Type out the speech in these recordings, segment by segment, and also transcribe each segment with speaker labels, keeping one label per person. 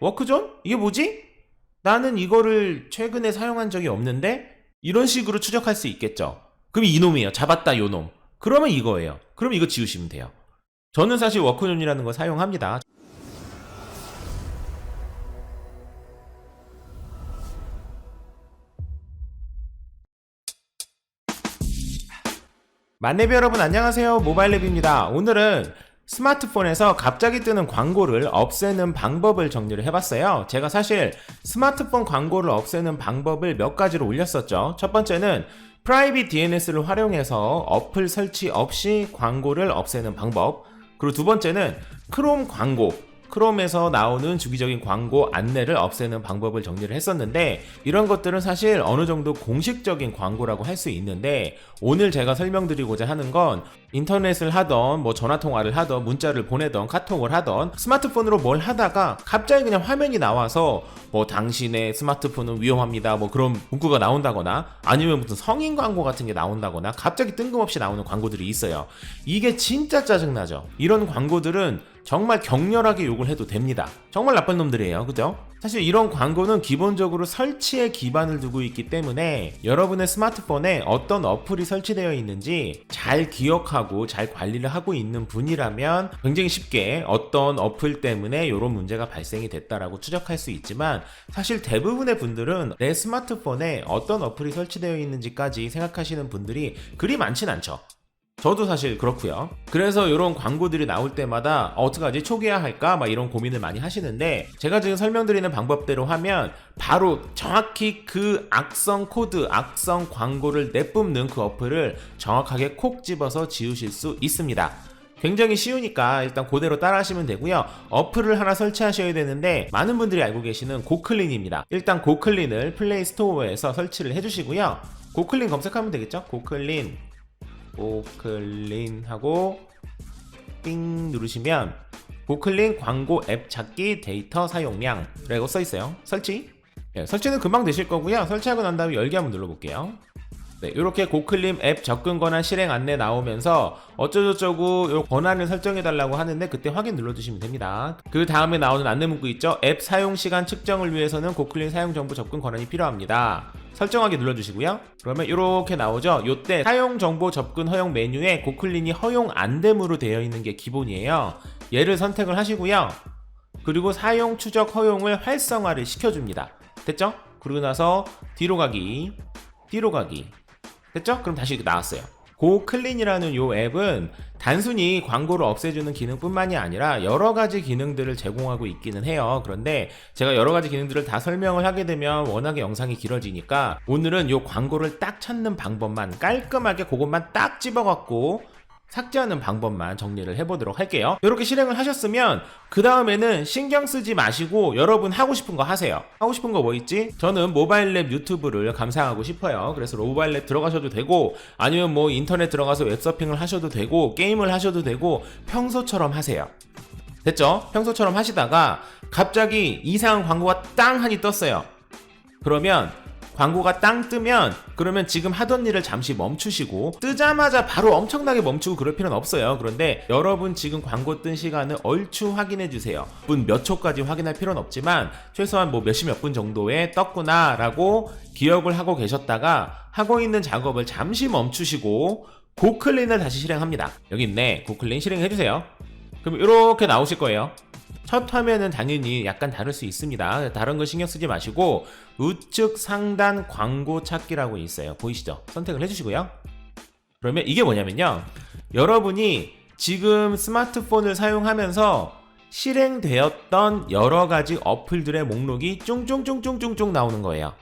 Speaker 1: 워크존? 이게 뭐지? 나는 이거를 최근에 사용한 적이 없는데? 이런 식으로 추적할 수 있겠죠. 그럼 이놈이에요. 잡았다, 요놈. 그러면 이거예요. 그럼 이거 지우시면 돼요. 저는 사실 워크존이라는 거 사용합니다. 만네비 여러분 안녕하세요 모바일랩입니다 오늘은 스마트폰에서 갑자기 뜨는 광고를 없애는 방법을 정리를 해봤어요. 제가 사실 스마트폰 광고를 없애는 방법을 몇 가지로 올렸었죠. 첫 번째는 프라이빗 DNS를 활용해서 어플 설치 없이 광고를 없애는 방법. 그리고 두 번째는 크롬 광고 크롬에서 나오는 주기적인 광고 안내를 없애는 방법을 정리를 했었는데 이런 것들은 사실 어느 정도 공식적인 광고라고 할 수 있는데 오늘 제가 설명드리고자 하는 건 인터넷을 하던 뭐 전화 통화를 하던 문자를 보내던 카톡을 하던 스마트폰으로 뭘 하다가 갑자기 그냥 화면이 나와서 뭐 당신의 스마트폰은 위험합니다 뭐 그런 문구가 나온다거나 아니면 무슨 성인 광고 같은 게 나온다거나 갑자기 뜬금없이 나오는 광고들이 있어요. 이게 진짜 짜증나죠. 이런 광고들은 정말 격렬하게 욕을 해도 됩니다. 정말 나쁜 놈들이에요. 그죠? 사실 이런 광고는 기본적으로 설치에 기반을 두고 있기 때문에 여러분의 스마트폰에 어떤 어플이 설치되어 있는지 잘 기억하고 잘 관리를 하고 있는 분이라면 굉장히 쉽게 어떤 어플 때문에 이런 문제가 발생이 됐다라고 추적할 수 있지만 사실 대부분의 분들은 내 스마트폰에 어떤 어플이 설치되어 있는지까지 생각하시는 분들이 그리 많진 않죠. 저도 사실 그렇고요. 그래서 이런 광고들이 나올 때마다 어, 어떡하지 초기화 할까 막 이런 고민을 많이 하시는데 제가 지금 설명드리는 방법대로 하면 바로 정확히 그 악성 코드, 악성 광고를 내뿜는 그 어플을 정확하게 콕 집어서 지우실 수 있습니다. 굉장히 쉬우니까 일단 그대로 따라 하시면 되고요. 어플을 하나 설치하셔야 되는데 많은 분들이 알고 계시는 고클린입니다. 일단 고클린을 플레이 스토어에서 설치를 해주시고요. 고클린 검색하면 되겠죠? 고클린 고클린 하고 띵 누르시면 고클린 광고 앱 찾기 데이터 사용량 라고 써 있어요 설치 예, 설치는 금방 되실 거고요 설치하고 난 다음에 열기 한번 눌러볼게요 네, 이렇게 고클림 앱 접근 권한 실행 안내 나오면서 어쩌고저쩌고 요 권한을 설정해 달라고 하는데 그때 확인 눌러주시면 됩니다. 그 다음에 나오는 안내 문구 있죠? 앱 사용 시간 측정을 위해서는 고클린 사용 정보 접근 권한이 필요합니다. 설정하기 눌러주시고요. 그러면 이렇게 나오죠. 요때 사용 정보 접근 허용 메뉴에 고클린이 허용 안 됨으로 되어 있는 게 기본이에요. 얘를 선택을 하시고요. 그리고 사용 추적 허용을 활성화를 시켜줍니다. 됐죠? 그러고 나서 뒤로 가기, 뒤로 가기. 됐죠? 그럼 다시 나왔어요. 고클린이라는 요 앱은 단순히 광고를 없애주는 기능뿐만이 아니라 여러 가지 기능들을 제공하고 있기는 해요. 그런데 제가 여러 가지 기능들을 다 설명을 하게 되면 워낙에 영상이 길어지니까 오늘은 요 광고를 딱 찾는 방법만 깔끔하게 그것만 딱 집어갖고 삭제하는 방법만 정리를 해보도록 할게요. 이렇게 실행을 하셨으면 그 다음에는 신경 쓰지 마시고 여러분 하고 싶은 거 하세요. 하고 싶은 거 뭐 있지? 저는 모바일랩 유튜브를 감상하고 싶어요. 그래서 모바일랩 들어가셔도 되고 아니면 뭐 인터넷 들어가서 웹서핑을 하셔도 되고 게임을 하셔도 되고 평소처럼 하세요. 됐죠? 평소처럼 하시다가 갑자기 이상한 광고가 땅 하니 떴어요. 그러면 광고가 땅 뜨면 그러면 지금 하던 일을 잠시 멈추시고 뜨자마자 바로 엄청나게 멈추고 그럴 필요는 없어요. 그런데 여러분 지금 광고 뜬 시간을 얼추 확인해 주세요. 분 몇 초까지 확인할 필요는 없지만 최소한 뭐 몇십 몇 분 정도에 떴구나라고 기억을 하고 계셨다가 하고 있는 작업을 잠시 멈추시고 고클린을 다시 실행합니다. 여기 있네. 고클린 실행해 주세요. 그럼 이렇게 나오실 거예요. 첫 화면은 당연히 약간 다를 수 있습니다. 다른 거 신경 쓰지 마시고 우측 상단 광고 찾기라고 있어요. 보이시죠? 선택을 해주시고요. 그러면 이게 뭐냐면요. 여러분이 지금 스마트폰을 사용하면서 실행되었던 여러 가지 어플들의 목록이 쫑쫑쫑쫑쫑쫑 나오는 거예요.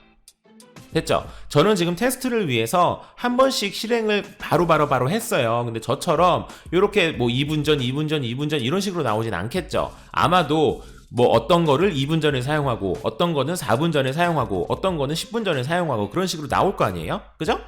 Speaker 1: 됐죠? 저는 지금 테스트를 위해서 한 번씩 실행을 바로바로 바로 했어요. 근데 저처럼 이렇게 뭐 2분 전, 2분 전, 2분 전 이런 식으로 나오진 않겠죠. 아마도 뭐 어떤 거를 2분 전에 사용하고 어떤 거는 4분 전에 사용하고 어떤 거는 10분 전에 사용하고 그런 식으로 나올 거 아니에요? 그죠?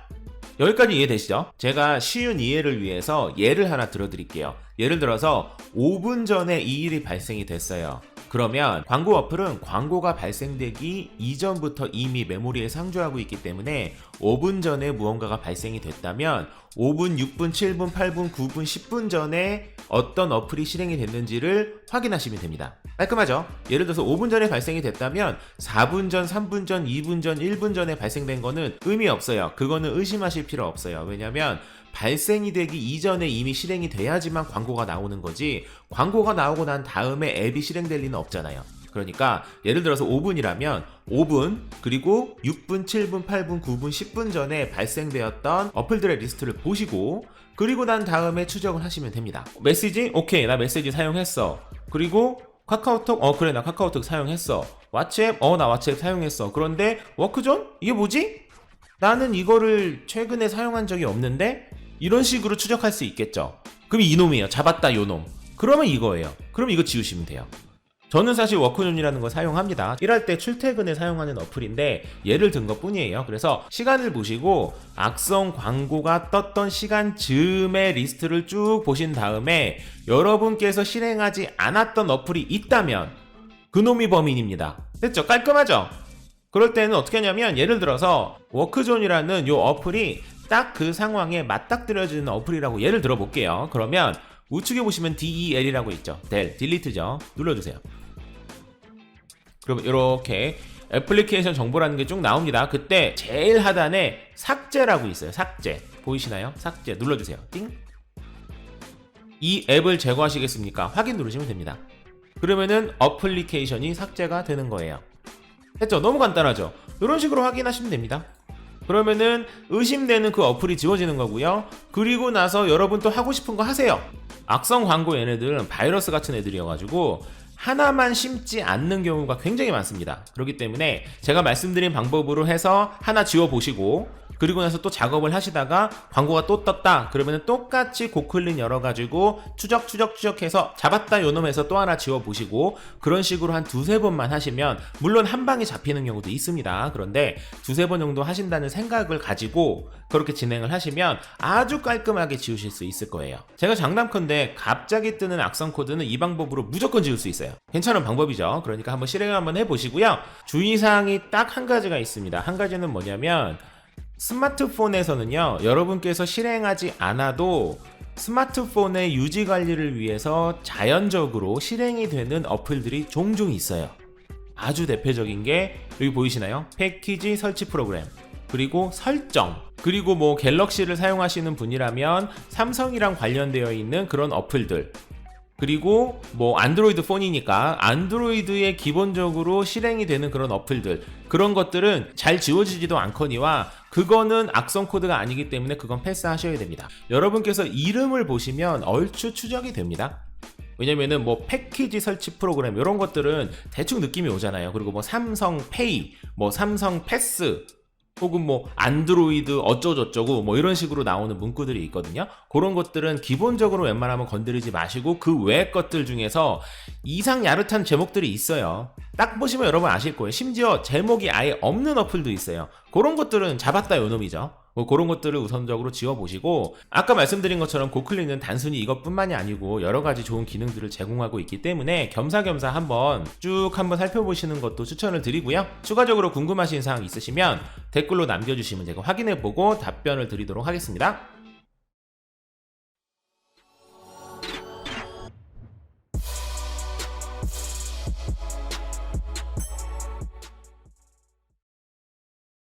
Speaker 1: 여기까지 이해되시죠? 제가 쉬운 이해를 위해서 예를 하나 들어드릴게요. 예를 들어서 5분 전에 이 일이 발생이 됐어요. 그러면 광고 어플은 광고가 발생되기 이전부터 이미 메모리에 상주하고 있기 때문에 5분 전에 무언가가 발생이 됐다면 5분, 6분, 7분, 8분, 9분, 10분 전에 어떤 어플이 실행이 됐는지를 확인하시면 됩니다. 깔끔하죠? 예를 들어서 5분 전에 발생이 됐다면 4분 전, 3분 전, 2분 전, 1분 전에 발생된 거는 의미 없어요. 그거는 의심하실 필요 없어요. 왜냐면 발생이 되기 이전에 이미 실행이 돼야지만 광고가 나오는 거지 광고가 나오고 난 다음에 앱이 실행될 리는 없잖아요. 그러니까 예를 들어서 5분이라면 5분 그리고 6분, 7분, 8분, 9분, 10분 전에 발생되었던 어플들의 리스트를 보시고 그리고 난 다음에 추적을 하시면 됩니다. 메시지? 오케이 나 메시지 사용했어. 그리고 카카오톡? 어 그래 나 카카오톡 사용했어. 왓츠앱? 어 나 왓츠앱 사용했어. 그런데 워크존? 이게 뭐지? 나는 이거를 최근에 사용한 적이 없는데 이런 식으로 추적할 수 있겠죠. 그럼 이놈이에요. 잡았다 요놈. 그러면 이거예요. 그럼 이거 지우시면 돼요. 저는 사실 워크존이라는 걸 사용합니다. 일할 때 출퇴근에 사용하는 어플인데 예를 든 것 뿐이에요. 그래서 시간을 보시고 악성 광고가 떴던 시간 즈음의 리스트를 쭉 보신 다음에 여러분께서 실행하지 않았던 어플이 있다면 그놈이 범인입니다. 됐죠? 깔끔하죠? 그럴 때는 어떻게 하냐면 예를 들어서 워크존이라는 요 어플이 딱 그 상황에 맞닥뜨려지는 어플이라고 예를 들어 볼게요. 그러면 우측에 보시면 DEL이라고 있죠. 델, 딜리트죠. 눌러주세요. 그러면 이렇게 애플리케이션 정보라는 게 쭉 나옵니다. 그때 제일 하단에 삭제라고 있어요. 삭제. 보이시나요? 삭제. 눌러주세요. 띵. 이 앱을 제거하시겠습니까? 확인 누르시면 됩니다. 그러면은 어플리케이션이 삭제가 되는 거예요. 했죠? 너무 간단하죠? 이런 식으로 확인하시면 됩니다. 그러면은 의심되는 그 어플이 지워지는 거고요. 그리고 나서 여러분 또 하고 싶은 거 하세요. 악성 광고 얘네들은 바이러스 같은 애들이어가지고 하나만 심지 않는 경우가 굉장히 많습니다. 그렇기 때문에 제가 말씀드린 방법으로 해서 하나 지워 보시고 그리고 나서 또 작업을 하시다가 광고가 또 떴다. 그러면 똑같이 고클린 열어가지고 추적 추적 추적해서 잡았다 요놈해서 또 하나 지워보시고 그런 식으로 한 두세 번만 하시면 물론 한 방에 잡히는 경우도 있습니다. 그런데 두세 번 정도 하신다는 생각을 가지고 그렇게 진행을 하시면 아주 깔끔하게 지우실 수 있을 거예요. 제가 장담컨대 갑자기 뜨는 악성 코드는 이 방법으로 무조건 지울 수 있어요. 괜찮은 방법이죠. 그러니까 한번 실행을 한번 해보시고요. 주의사항이 딱 한 가지가 있습니다. 한 가지는 뭐냐면 스마트폰에서는요, 여러분께서 실행하지 않아도 스마트폰의 유지 관리를 위해서 자연적으로 실행이 되는 어플들이 종종 있어요. 아주 대표적인 게 여기 보이시나요? 패키지 설치 프로그램. 그리고 설정. 그리고 뭐 갤럭시를 사용하시는 분이라면 삼성이랑 관련되어 있는 그런 어플들. 그리고 뭐 안드로이드 폰이니까 안드로이드에 기본적으로 실행이 되는 그런 어플들 그런 것들은 잘 지워지지도 않거니와 그거는 악성 코드가 아니기 때문에 그건 패스하셔야 됩니다. 여러분께서 이름을 보시면 얼추 추적이 됩니다. 왜냐면은 뭐 패키지 설치 프로그램 이런 것들은 대충 느낌이 오잖아요. 그리고 뭐 삼성 페이, 뭐 삼성 패스 혹은 뭐 안드로이드 어쩌고저쩌고 뭐 이런 식으로 나오는 문구들이 있거든요. 그런 것들은 기본적으로 웬만하면 건드리지 마시고 그외 것들 중에서 이상 야릇한 제목들이 있어요. 딱 보시면 여러분 아실 거예요. 심지어 제목이 아예 없는 어플도 있어요. 그런 것들은 잡았다 요놈이죠. 뭐 그런 것들을 우선적으로 지워보시고 아까 말씀드린 것처럼 고클릭은 단순히 이것뿐만이 아니고 여러 가지 좋은 기능들을 제공하고 있기 때문에 겸사겸사 한번 쭉 한번 살펴보시는 것도 추천을 드리고요. 추가적으로 궁금하신 사항 있으시면 댓글로 남겨주시면 제가 확인해보고 답변을 드리도록 하겠습니다.